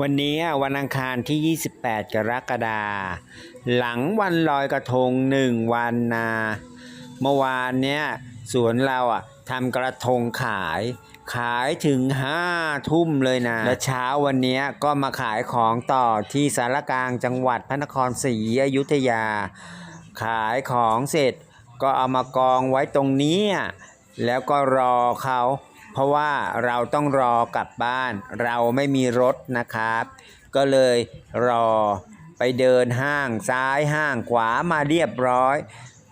วันนี้วันอังคารที่ 28 กรกฎาหลังวันลอยกระทงหนึ่งวันนาเมื่อวานเนี้ยสวนเราอะทำกระทงขาย ขายถึงห้าทุ่มเลยนะ และเช้าวันนี้ก็มาขายของต่อที่สารกลางจังหวัดพระนครศรีอยุธยา ขายของเสร็จก็เอามากองไว้ตรงนี้ แล้วก็รอเขา เพราะว่าเราต้องรอกลับบ้าน เราไม่มีรถนะครับ ก็เลยรอไปเดินห้างซ้ายห้างขวามาเรียบร้อย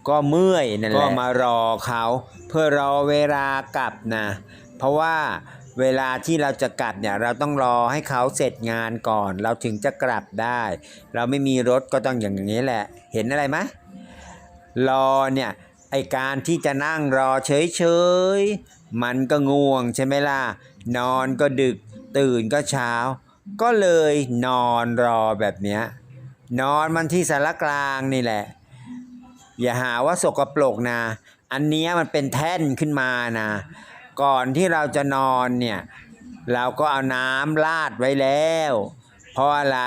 ก็เมื่อยนั่นแหละก็มารอเขาเพื่อรอเวลากลับนะเพราะว่าเวลาที่เราจะกลับเนี่ยเราต้องรอให้เขาเสร็จงานก่อน เราถึงจะกลับได้ เราไม่มีรถก็ต้องอย่างนี้แหละ เห็นอะไรไหมรอเนี่ยไอการที่จะนั่งรอเฉยๆ มันก็ง่วงใช่ไหมล่ะ นอนก็ดึกตื่นก็เช้า ก็เลยนอนรอแบบเนี้ยนอนมันที่สารกลางนี่แหละ อย่าหาว่าสกปรกนะ อันนี้มันเป็นแท่นขึ้นมานะ ก่อนที่เราจะนอนเนี่ย เราก็เอาน้ำราดไว้แล้ว เพราะอะไร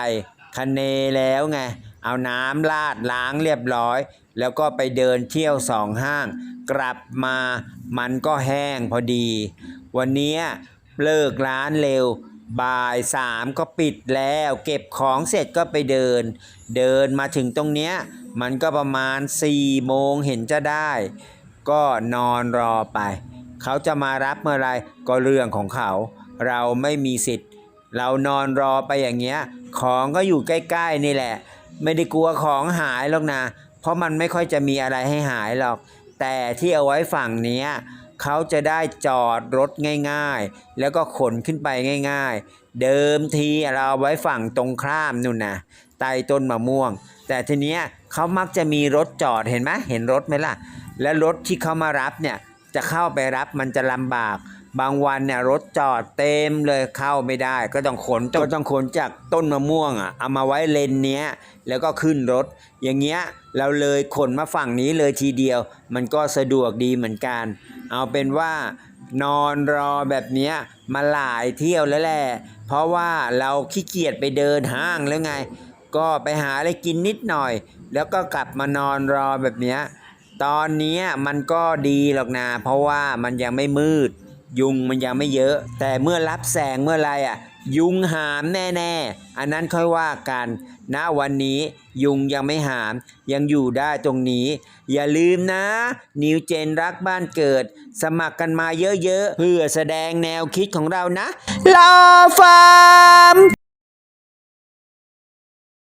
คะเนแล้วไง เอาน้ำราดล้างเรียบร้อย แล้วก็ไปเดินเที่ยวสองห้าง กลับมามันก็แห้งพอดี วันเนี้ยเลิกร้านเร็ว บ่ายสามก็ปิดแล้ว เก็บของเสร็จก็ไปเดิน เดินมาถึงตรงเนี้ย มันก็ประมาณ4โมงเห็นจะได้ ก็นอนรอไป เขาจะมารับเมื่อไรก็เรื่องของเขา เราไม่มีสิทธิ์ เรานอนรอไปอย่างเงี้ย ของก็อยู่ใกล้ ๆ นี่แหละ ไม่ได้กลัวของหายหรอกนะ เพราะมันไม่ค่อยจะมีอะไรให้หายหรอก แต่ที่เอาไว้ฝั่งนี้เขาจะได้จอดรถง่ายๆ แล้วก็ขนขึ้นไปง่าย ๆ เดิมทีเราเอาไว้ฝั่งตรงข้ามนู่นนะใต้ต้นมะม่วง แต่ทีเนี้ยเขามักจะมีรถจอดเห็นไหมเห็นรถไหมล่ะ และรถที่เขามารับเนี่ยจะเข้าไปรับมันจะลำบาก บางวันเนี่ยรถจอดเต็มเลยเข้าไม่ได้ ก็ต้องขนก็ต้องขนจากต้นมะม่วงอะเอามาไว้เลนเนี้ยแล้วก็ขึ้นรถ อย่างเงี้ยเราเลยขนมาฝั่งนี้เลยทีเดียว มันก็สะดวกดีเหมือนกัน เอาเป็นว่านอนรอแบบเนี้ยมาหลายเที่ยวแล้วแหละ เพราะว่าเราขี้เกียจไปเดินห้างแล้วไง ก็ไปหาอะไรกินนิดหน่อย แล้วก็กลับมานอนรอแบบเนี้ยตอนเนี้ยมันก็ดีหรอกนะ เพราะว่ามันยังไม่มืด ยุงมันยังไม่เยอะ แต่เมื่อรับแสงเมื่อไรอะ ยุงหามแน่ๆ อันนั้นค่อยว่ากันณวันนี้ยุงยังไม่หาม ยังอยู่ได้ตรงนี้ อย่าลืมนะ นิวเจนรักบ้านเกิด สมัครกันมาเยอะๆ เพื่อแสดงแนวคิดของเรานะ รอฟัง